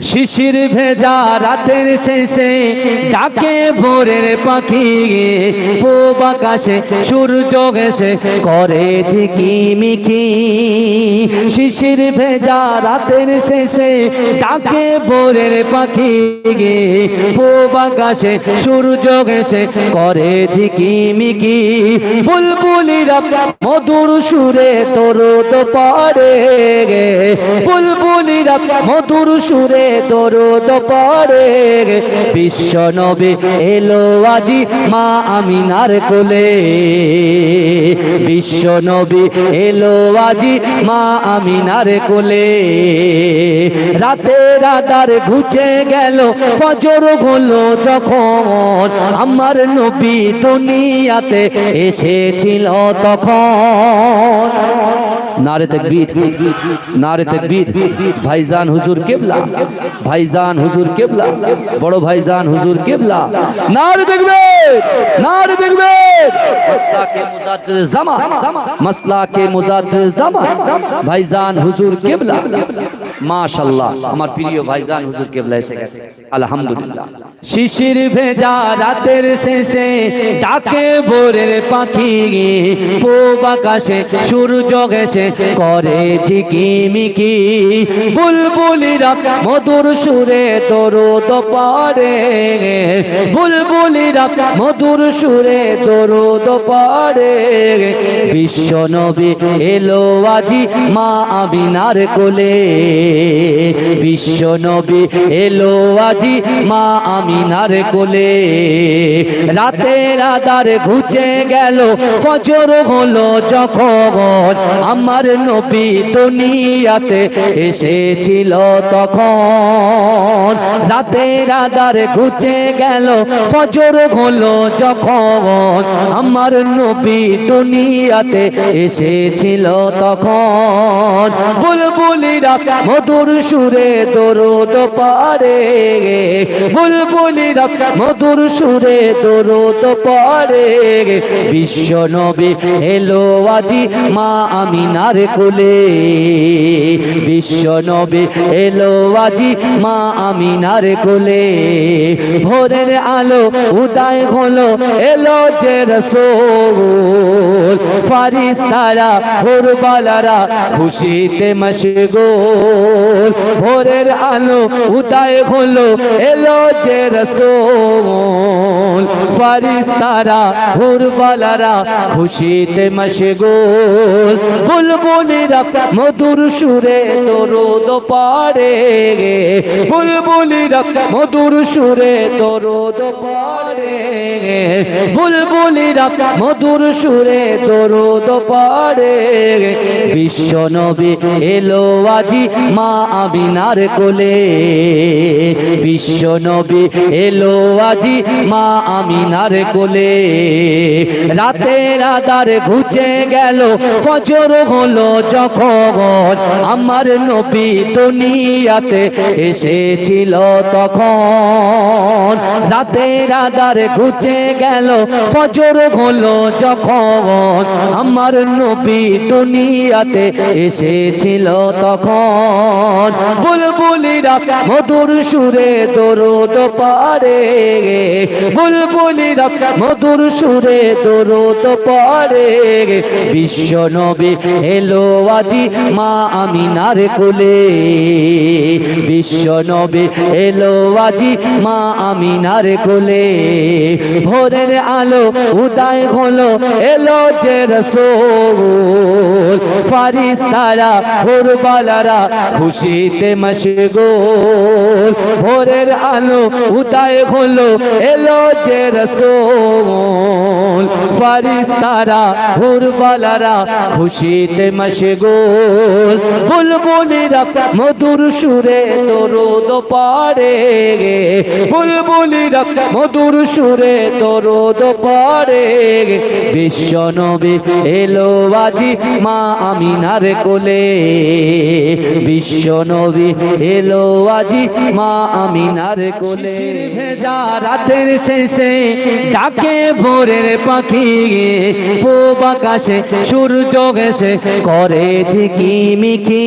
শিশির ভেজা রাতের শেষে ডাকে ভোরের পাখি। পূব আকাশে সূর্য গেছে করে ঝিকিমিকি শিশির ভেজা রাতের শেষে ডাকে ভোরের পাখি। গে পূব আকাশে সূর্য গেছে করে ঝিকিমিকি বুলবুলিরা মধুর সুরে তরুদ পড়ে গে। বুলবুলিরা মধুর সুরে দরুদ পড়ে। বিশ্ব নবী এলো আজি মা আমিনার কোলে। বিশ্ব নবী এলো আজি মা আমিনার কোলে। রাতে রাতার ঘুচে গেল ফজর হলো যখন। আমার নবী দুনিয়াতে এসেছিল তখন। নারে তকবীর নারে তকবীর। ভাইজান হুজুর কেবলা, ভাইজান হুজুর কেবলা, বড় ভাইজান হুজুর কেবলা। নারে তকবীর নারে তকবীর। মাসলা কে মুজাদ্দিদ জামা মাসলা কে মুজাদ্দিদ জামা। ভাইজান হুজুর কেবলা। মাশাআল্লাহ, আমার প্রিয় ভাইজান হুজুর কেবলা এসে গেছে। আলহামদুলিল্লাহ। শিশির ভেজা রাতের শেষে ডাকে ভোরের পাখি। পূব আকাশে সূর্য গেছে করে ঝিকিমিকি, বুলবুলিরা মধুর সুরে দরুদ পড়ে। বুলবুলিরা মধুর সুরে দরুদ পড়ে। বিশ্ব নবী এলো আজি মা আমিনার কোলে। বিশ্ব নবী এলো আজি মা আমিনার কোলে। রাতের আদার ঘুচে গেল, ফজর হলো যখন আমার নবী দুনিয়াতে এসেছিল তখন। রাতের আদার ঘুচে গেল, ফজর হলো যখন। আমার নবী দুনিয়াতে এসেছিল তখন। বুলবুলিরা মধুর সুরে দরুদ পারে। বুলবুলিরা মধুর সুরে দরুদ পারে। বিশ্ব নবী এলো আজি মা আমিনার কোলে বিশ্ব নবী এলো আজি মা আমিনার কোলে। ভোরের আলো উদয় হলো, এলো যে রসোল। ফারিস্তারা, হুরবালারা খুশিতে মশগুল। ভোরের আলো উদয় হলো, এলো যে রসোল। ফারিস্তারা, হুরবালারা খুশিতে মশগুল। মধুর সুরে দরুদ পাড়ে। বুলবুলিরা মধুর সুরে দরুদ পাড়ে। বুলবুলিরা মধুর সুরে দরুদ পাড়ে। বিশ্ব নবী এলো আজি মা আমিনার কোলে। বিশ্ব নবী এলো আজি মা আমিনার কোলে। রাতের আদার ঘুচে গেল ফজর হলো যখন আমার নবী দুনিয়াতে এসেছিল তখন। রাতের আদার ঘুচে গেল, ফজর হলো যখন আমার নবী দুনিয়াতে এসেছিল তখন। বুলবুলিরা মধুর সুরে দরুদ পারে, বুলবুলিরা মধুর সুরে দরুদ পারে। বিশ্ব নবী এলো আজি মা আমিনার কোলে। বিশ্ব নবী এলো আজি মা আমিনার কোলে। ভোরের আলো উদয় হলো, এলো যে রসোল। ফারিস্তারা, হুরবালারা খুশিতে মশগুল। ভোরের আলো উদয় হলো, এলো যে রসোল। ফারিস্তারা, হুরবালারা খুশিতে মশগুল বুলবুলিরা মধুর সুরে দরুদ পাড়ে বুলবুলিরা মধুর সুরে দরুদ পাড়ে বিশ্ব নবী এলো আজি মা আমিনার কোলে। বিশ্ব নবী এলো আজি মা আমিনার কোলে। ভেজা রাতের শেষে ডাকে ভোরের পাখি পূব আকাশে সূর্য গেছে করে ঝিকিমিকি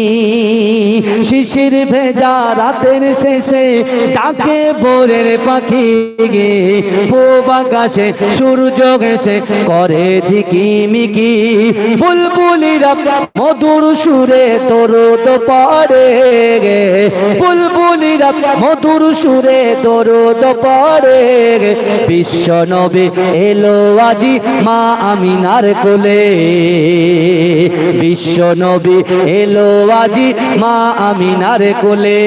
শিশির ভেজা রাতের শেষে ডাকে ভোরের পাখি গে। পূব আকাশে সূর্য গেছে করে ঝিকিমিকি বুলবুলিরা মধুর সুরে তরুদ পড়ে গে। বুলবুলিরা মধুর সুরে তরুদ পড়ে গে। বিশ্ব নবী এলো আজি মা আমিনার কোলে। বিশ্ব নবী এলো আজি মা আমিনার কোলে।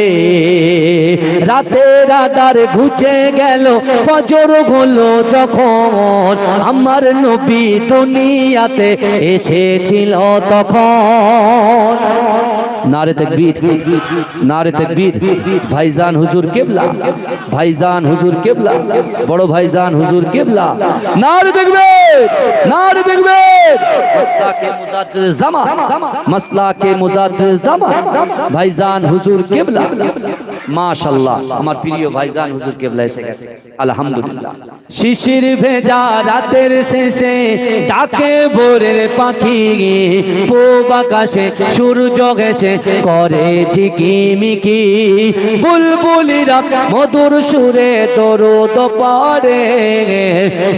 রাতে রাতার ঘুচে গেল ফজর হলো যখন। আমার নবী দুনিয়াতে এসেছিল তখন। নারে তকবীর নারে তকবীর। ভাইজান হুজুর কেবলা, ভাইজান হুজুর কেবলা, বড় ভাইজান হুজুর কেবলা। নারে তকবীর নারে তকবীর। মাসলাকে মুজাদ্দিদ জামা, মাসলাকে মুজাদ্দিদ জামা। ভাইজান হুজুর কেবলা। মাশাআল্লাহ, আমার প্রিয় ভাইজান হুজুর কেবলা এসে গেছে। আলহামদুলিল্লাহ। শিশির ভেজা রাতের শেষে ডাকে ভোরের পাখি। পূব আকাশে সূর্য গেছে করে ঝিকিমিকি বুলবুলিরা মধুর সুরে দরুদ পড়ে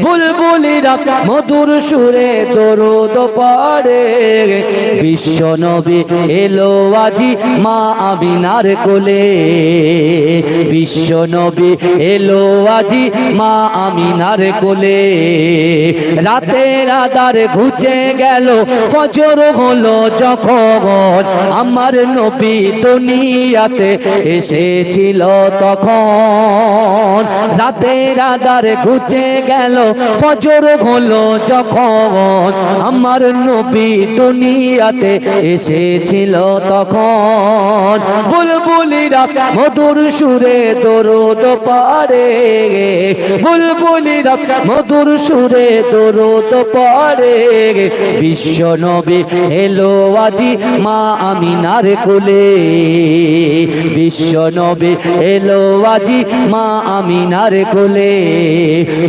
বুলবুলিরা মধুর সুরে দরুদ পড়ে বিশ্ব নবী এলো আজি মা আমিনার কোলে। বিশ্ব নবী এলো আজি মা আমিনার কোলে। রাতের আদার ঘুচে গেল, ফজর হলো যখন আমার নবী দুনিয়াতে এসেছিল তখন। রাতের আদার ঘুচে গেল, ফজর হলো যখন। আমার নবী দুনিয়াতে এসেছিল তখন। বুলবুলিরা মধুর সুরে দরুদ পারে। বুলবুলিরা মধুর সুরে দরুদ পারে। বিশ্ব নবী এলো আজি মা আমিনার কোলে বিশ্ব নবী এলো আজি মা আমিনার কোলে।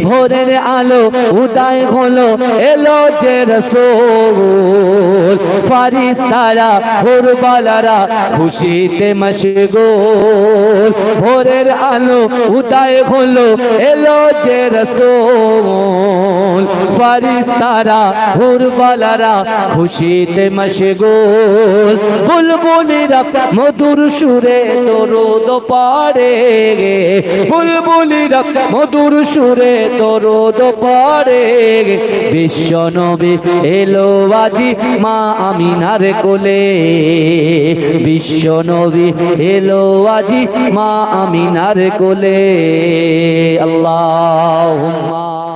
ভোরের আলো উদয় হলো, এলো যে রসোল। ফারিস্তারা, হুরবালারা খুশিতে মশগুল। ভোরের আলো উদয় হলো, এলো যে রসোল। ফারিস্তারা, হুরবালারা খুশিতে মশগুল। মধুর সুরে দরুদ পাড়ে বুলবুলিরা মধুর সুরে দরুদ পাড়ে বিশ্ব নবী এলো আজি মা আমিনার কোলে। বিশ্ব নবী এলো আজি মা আমিনার কোলে। আল্লাহুম্মা সাল্লি আলা